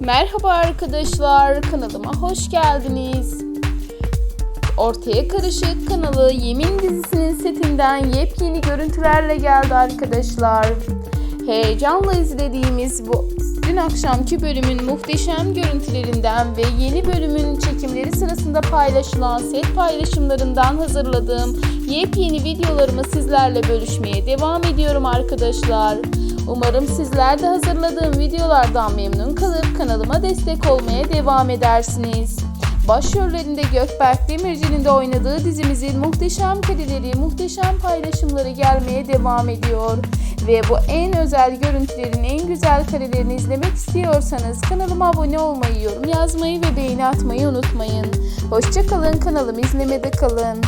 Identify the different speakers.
Speaker 1: Merhaba arkadaşlar, kanalıma hoş geldiniz. Ortaya Karışık kanalı Yemin dizisinin setinden yepyeni görüntülerle geldi arkadaşlar. Heyecanla izlediğimiz bu dün akşamki bölümün muhteşem görüntülerinden ve yeni bölümün çekimleri sırasında paylaşılan set paylaşımlarından hazırladığım yepyeni videolarımı sizlerle bölüşmeye devam ediyorum arkadaşlar. Umarım sizler de hazırladığım videolardan memnun kalıp kanalıma destek olmaya devam edersiniz. Başrollerinde Gökberk Demirci'nin de oynadığı dizimizin muhteşem kareleri, muhteşem paylaşımları gelmeye devam ediyor. Ve bu en özel görüntülerin en güzel karelerini izlemek istiyorsanız kanalıma abone olmayı, yorum yazmayı ve beğeni atmayı unutmayın. Hoşçakalın kanalımı izlemede kalın.